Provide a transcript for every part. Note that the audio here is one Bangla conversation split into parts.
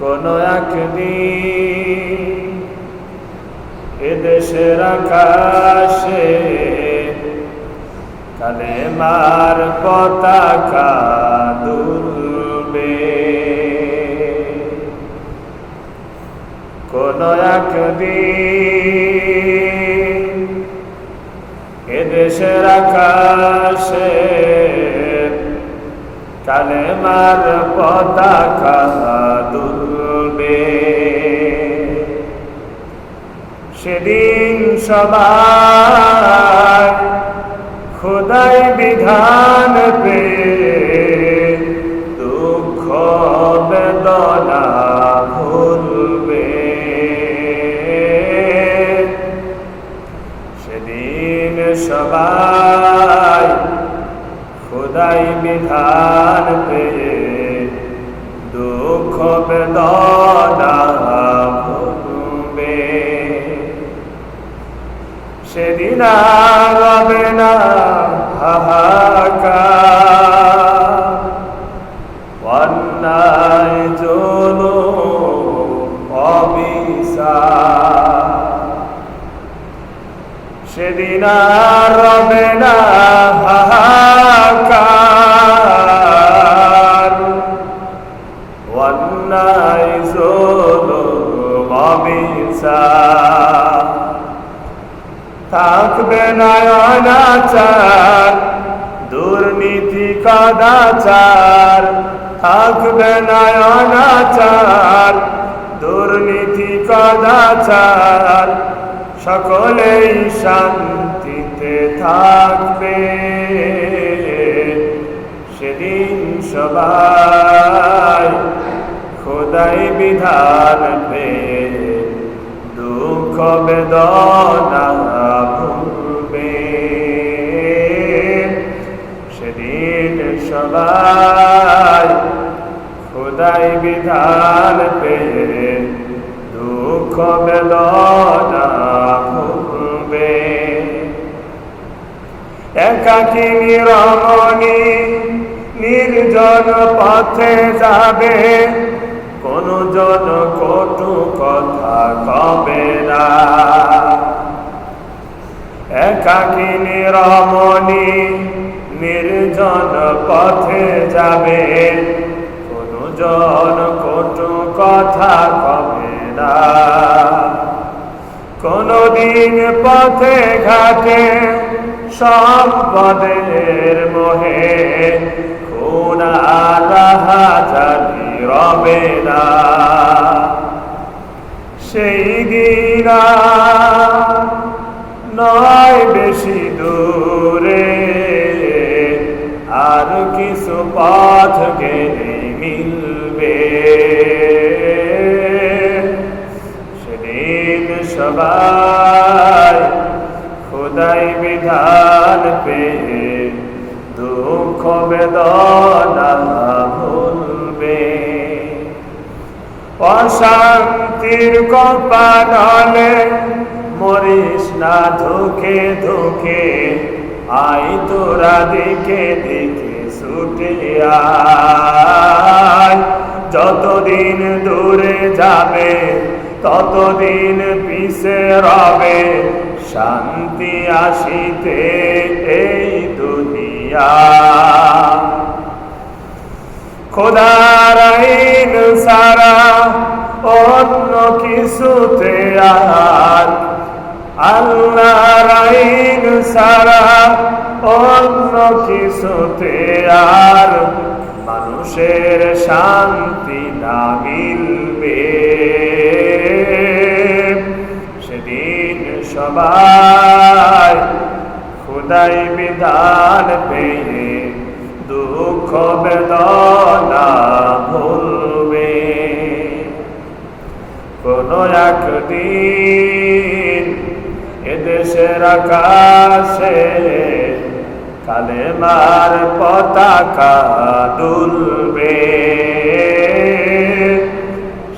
কোন একদিন আকাশে কালেমার পতাকা দুলবে। কোন একদিন এদেশের আকাশে কালেমার পতাকা দুলবে। সেদিন সবার খোদাই বিধান পে দুঃখ বেদনা খোদাই বিধান পে দুঃখ বেদনা ভুলবে। সেদিন না। থাকবে না দুর্নীতি কদাচার, থাকবে না অনাচার দুর্নীতি কদাচার, সকলেই শান্তিতে থাকবে। সেদিন সবাই খোদাই বিধান পেয়ে দুঃখ বেদনা সবাই খোদাই বিধান পেয়ে দুঃখ বেদনা ভুলবে। একাকি রমণী নির্জন পথে যাবে, কোন জন কটু কথা কবে না। একাকি রমণী নির্জন পথে যাবে। কোন জন কটু কথা কবে না। কোনদিন পথে ঘাটে সম্পদের মোহে। খুনারাহাজারি রবে না। সেই দিনা নয় বেশি আর কিছু পথ গেলে মিলবে। সেদিন সবাই খোদাই বিধান পেয়ে দুঃখ বেদনা ভুলবে। অশান্তির কপালে মরিস না ধুকে ধুকে আই তোরা দিকে দিকে ছুটে যতদিন দূরে যাবে, ততদিন পিছে রবে। শান্তি আসিতে এই দুনিয়া। খোদার সারা অন্য কিছুতে আর আল্লাহর সারা অন্য কিছুতে আর মানুষের শান্তি না মিলবে। সেদিন সবাই খুদাই বিধান পেয়ে দুঃখ বেদনা ভুলবে। কোন একদিন এদেশের আকাশে কালেমার পতাকা দুলবে।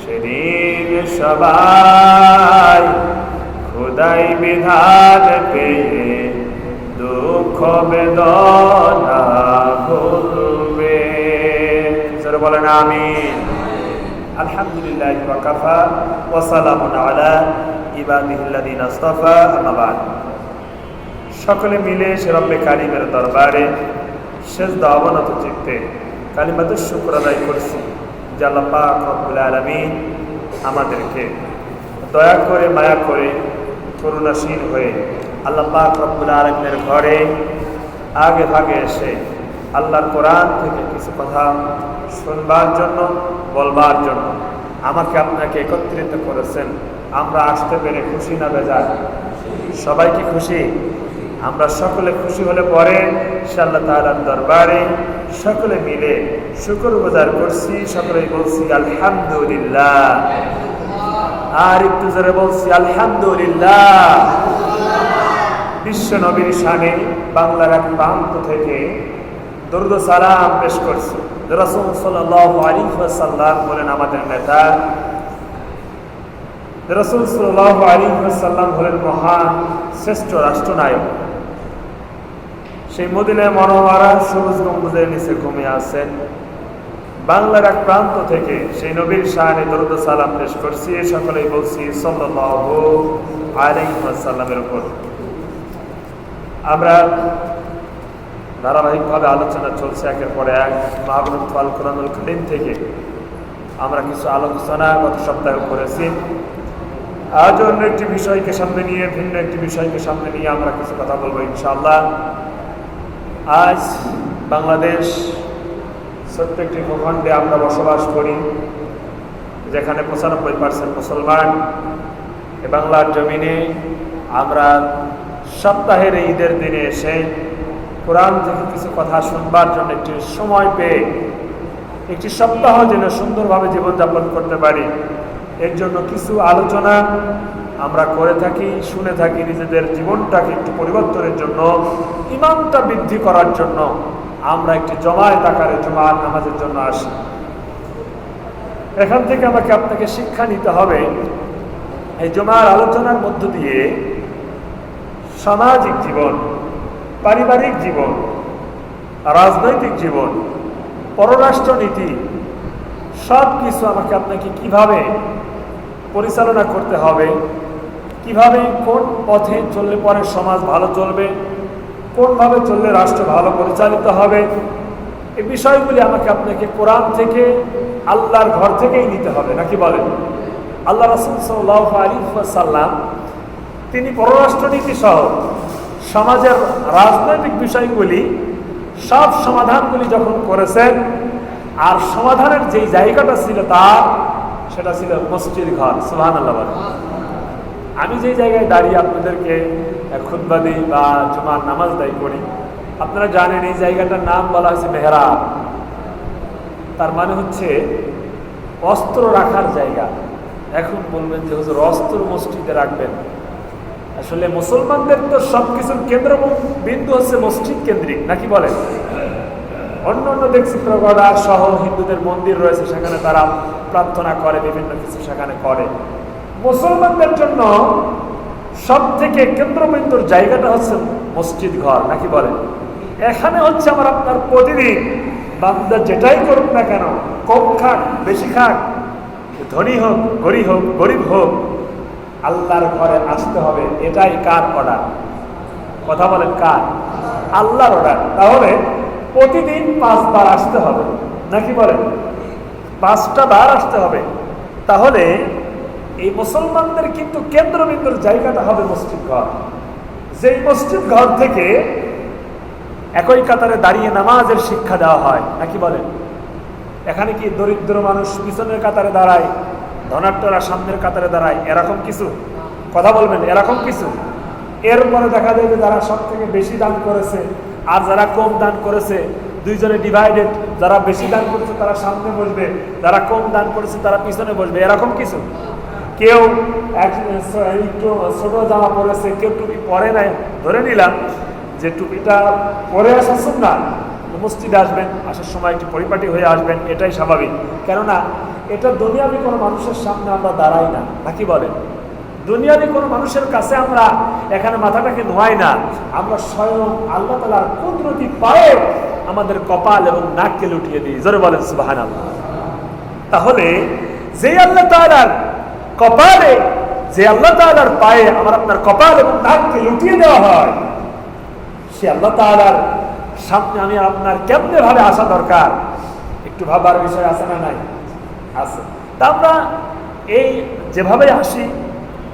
সেদিন সবাই খোদাই বিধান পেয়ে দুঃখ বেদনা ভুলবে। জোরে বলেন, আমিন। আলহামদুলিল্লাহ ওয়াকাফা ওয়া সালামুন আলা সকলে মিলে সে রব্বে কারিমের দরবারে শেষ দাওয়ানত চিত্তে কালিমাতুর শুকর আদায় করছি পাক রব্বুল আলামিন আমাদেরকে দয়া করে, মায়া করে করুণাশীল হয়ে আল্লাহ পাক আলমিনের ঘরে আগে ভাগে এসে আল্লাহর কোরআন থেকে কিছু কথা শুনবার জন্য, বলবার জন্য আমাকে আপনাকে একত্রিত করেছেন। আমরা আসতে পেরে খুশি না বেজার? সবাই কি খুশি? আমরা সকলে খুশি হলে পরে সে আল্লাহ তাআলার দরবারে সকলে মিলে শুকর গুজার করছি, সকলেই বলছি আলহামদুলিল্লাহ। আর একটু জোরে বলছি আলহামদুলিল্লাহ। বিশ্ব নবীর শানে বাংলার এক প্রান্ত থেকে দরুদ সালাম পেশ করছে। রসুল সাল্লাহ আলী সাল্লাম বলেন, আমাদের নেতা রসুল সাল্লাহ আলী হলেন মহান শ্রেষ্ঠ রাষ্ট্রনায়ক। সেই মদিনায় মনোয়ারা সবুজ গম্বুজের নিচে ঘুমিয়ে আছেন। বাংলার এক প্রান্ত থেকে সেই নবীর শাহানে দরুদ সালাম পেশ করছি। সকলেই বলছি সাল্লাল্লাহু আলাইহি ওয়াসাল্লামের উপর। আমরা ধারাবাহিকভাবে আলোচনা চলছে একের পরে এক মাহবুব আল কোরআনুল করিম থেকে। আমরা কিছু আলোচনা গত সপ্তাহে করেছি। আজ অন্য একটি বিষয়কে সামনে নিয়ে, ভিন্ন একটি বিষয়কে সামনে নিয়ে আমরা কিছু কথা বলব ইনশাআল্লাহ। আজ বাংলাদেশ ছোট্ট একটি ভূখণ্ডে আমরা বসবাস করি, যেখানে পঁচানব্বই পার্সেন্ট মুসলমান। এ বাংলার জমিনে আমরা সপ্তাহের ঈদের দিনে এসে কোরআন থেকে কিছু কথা শুনবার জন্য একটি সময় পেয়ে, একটি সপ্তাহ যেন সুন্দরভাবে জীবনযাপন করতে পারি। এর জন্য কিছু আলোচনা আমরা করে থাকি, শুনে থাকি নিজেদের জীবনটাকে একটু পরিবর্তনের জন্য ইমানটা বৃদ্ধি করার জন্য আমরা একটি জমায়েত আকারে জমায়েত নামাজের জন্য আসি। এখান থেকে আমাকে আপনাকে শিক্ষা নিতে হবে, এই জমার আলোচনার মধ্য দিয়ে সামাজিক জীবন, পারিবারিক জীবন, রাজনৈতিক জীবন, পররাষ্ট্রনীতি সব কিছু আমাকে আপনাকে কীভাবে পরিচালনা করতে হবে। কীভাবে কোন পথে চললে পরে সমাজ ভালো চলবে? কোনভাবে চললে রাষ্ট্র ভালো পরিচালিত হবে? এই বিষয়গুলি আমাকে আপনাকে কোরআন থেকে, আল্লাহর ঘর থেকেই নিতে হবে। নাকি বলেন? আল্লাহ রসুল সাল্লাহ আলী সাল্লাম তিনি পররাষ্ট্রনীতি সহ সমাজের রাজনৈতিক বিষয়গুলি, সব সমাধানগুলি যখন করেছেন, আর সমাধানের যেই জায়গাটা ছিল তার সেটা ছিল মসজিদ ঘর সুহান আল্লাহ আমি যে জায়গায় দাঁড়িয়ে আপনাদেরকে খুদ্া দিই বা জুমার নামাজ দায়ী করি, আপনারা জানেন এই জায়গাটার নাম বলা হয়েছে মেহরা তার মানে হচ্ছে অস্ত্র রাখার জায়গা। এখন বলবেন যে হুজুর, অস্ত্র মসজিদে রাখবেন। আসলে মুসলমানদের তো সব কিছুর কেন্দ্র বিন্দু হচ্ছে মসজিদ কেন্দ্রিক, নাকি বলেন? অন্য অন্য দেখছি প্রগড়া সহ হিন্দুদের মন্দির রয়েছে, সেখানে তারা প্রার্থনা করে, বিভিন্ন কিছু সেখানে করে। মুসলমানদের জন্য সব থেকে কেন্দ্রবিন্দুর জায়গাটা হচ্ছে মসজিদ ঘর, নাকি বলেন? এখানে হচ্ছে আমার আপনার প্রতিদিন বান্দা যেটাই করুক না কেন, কম খাক, বেশি খাক, ধনী হোক, গরিব হোক গরিব হোক, আল্লাহর ঘরে আসতে হবে, এটাই কার অর্ডার কথা বলেন কার? আল্লাহর অর্ডার তাহলে প্রতিদিন পাঁচবার আসতে হবে। নাকি বলেন? পাঁচটা বার আসতে হবে। তাহলে এই মুসলমানদের কিন্তু কেন্দ্রবিন্দুর জায়গাটা হবে মসজিদ ঘর। যেই মসজিদ ঘর থেকে একই কাতারে দাঁড়িয়ে নামাজের শিক্ষা দেওয়া হয়। নাকি বলেন? এখানে কি দরিদ্র মানুষ পিছনের কাতারে দাঁড়ায় ধনাট্যরা সামনের কাতারে দাঁড়ায়, এরকম কিছু? কথা বলবেন, এরকম কিছু? এরপরে দেখা যায় যে যারা সব থেকে বেশি দান করেছে আর যারা কম দান করেছে, দুইজনে ডিভাইডেড যারা বেশি দান করেছে তারা সামনে বসবে, যারা কম দান করেছে তারা পিছনে বসবে। এরকম কিছু? কেউ একটু ছোট জামা পরেছে, কেউ টুপি পরে নাই, ধরে নিলাম যে টুপিটা পরে আসা না। মসজিদে আসবেন, আসার সময় একটি পরিপাটি হয়ে আসবেন, এটাই স্বাভাবিক। কেননা, এটা দুনিয়াবি কোনো মানুষের সামনে আমরা দাঁড়াই না, নাকি বলেন? দুনিয়াতে কোনো মানুষের কাছে আমরা এখানে মাথাটাকে নোয়াই না। আমরা স্বয়ং আল্লাহ তালার কুদরতি পায়ে আমাদের কপাল এবং নাককে লুটিয়ে দিই। জোরে বলেন সুবাহান তাহলে যে আল্লাহ তালার কপালে, যে আল্লাহ তালার পায়ে আমার আপনার কপাল এবং নাককে লুটিয়ে দেওয়া হয়, সে আল্লাহ তালার সামনে আমি আপনার কেমনে ভাবে আসা দরকার? একটু ভাবার বিষয় আছে না নাই? আছে। তা আমরা এই যেভাবে আসি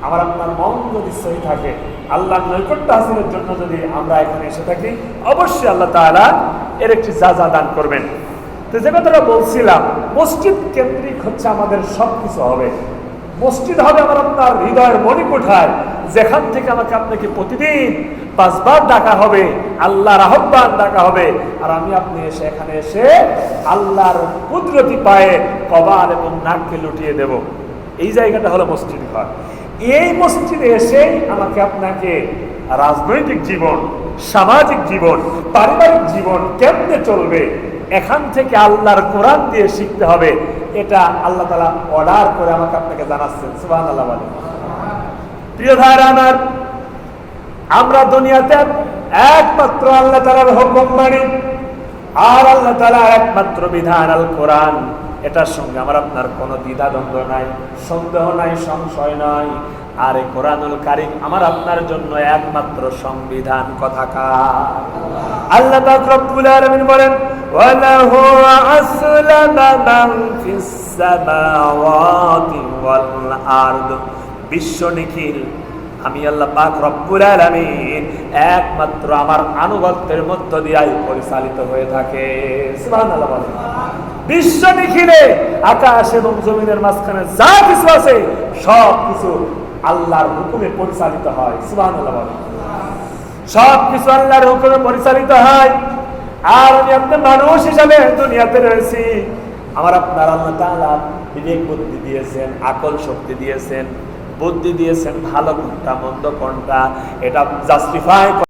আমার আপনার মন যদি সহি থাকে আল্লাহ নৈকট্য হাসিলের জন্য যদি আমরা এখানে এসে থাকি, অবশ্যই আল্লাহ তাআলা এর একটি যা যা দান করবেন। তো যে কথাটা বলছিলাম, মসজিদ কেন্দ্রিক হচ্ছে আমাদের সব কিছু হবে। মসজিদ হবে আমার আপনার হৃদয়ের মণিকোঠায়, যেখান থেকে আমাকে আপনাকে প্রতিদিন পাঁচবার ডাকা হবে, আল্লাহর আহ্বান ডাকা হবে। আর আমি আপনি এসে এখানে এসে আল্লাহর কুদরতি পায়ে কবাল এবং নাককে লুটিয়ে দেব। এই জায়গাটা হলো মসজিদ ঘর। এই মসজিদে এসেই আমাকে আপনাকে রাজনৈতিক জীবন, সামাজিক জীবন, পারিবারিক জীবন কেমনে চলবে, এখান থেকে আল্লাহর কোরআন দিয়ে শিখতে হবে, এটা আল্লাহ তালা অর্ডার করে আমাকে আপনাকে জানাচ্ছেন। সুবাহ আল্লাহ প্রিয় ভাইরা আমার, আমরা দুনিয়াতে একমাত্র আল্লাহ তালার হুকুম মানি, আর আল্লাহ তালার একমাত্র বিধান আল কোরআন এটার সঙ্গে আমার আপনার কোনো দ্বিধাদ্বন্দ্ব নাই, সন্দেহ নাই, সংশয় নাই। আর এই কোরআনুল কারিম আমার আপনার জন্য একমাত্র সংবিধান কথাকার। আল্লাহ পাক রব্বুল আলামিন বলেন আসলামা মান ফিস সামাওয়াতি ওয়াল আরদ। বিশ্ব নিখিল, আমি আল্লাহ পাক রব্বুল আলামিন একমাত্র আমার আনুগত্যের মধ্য দিয়াই পরিচালিত হয়ে থাকে। সুবহানাল্লাহ বিশ্ব নিখিলে আকাশ এবং জমিনের মাঝখানে যা কিছু আছে, সব কিছু আল্লাহর হুকুমে পরিচালিত হয়। বলেন। সব কিছু আল্লাহর হুকুমে পরিচালিত হয়। আর আমি আপনার মানুষ হিসাবে দুনিয়াতে রয়েছি। আমার আপনার আল্লাহ তাআলা বিবেক বুদ্ধি দিয়েছেন, আকল শক্তি দিয়েছেন, বুদ্ধি দিয়েছেন, ভালো কোনটা, মন্দ কোনটা, এটা জাস্টিফাই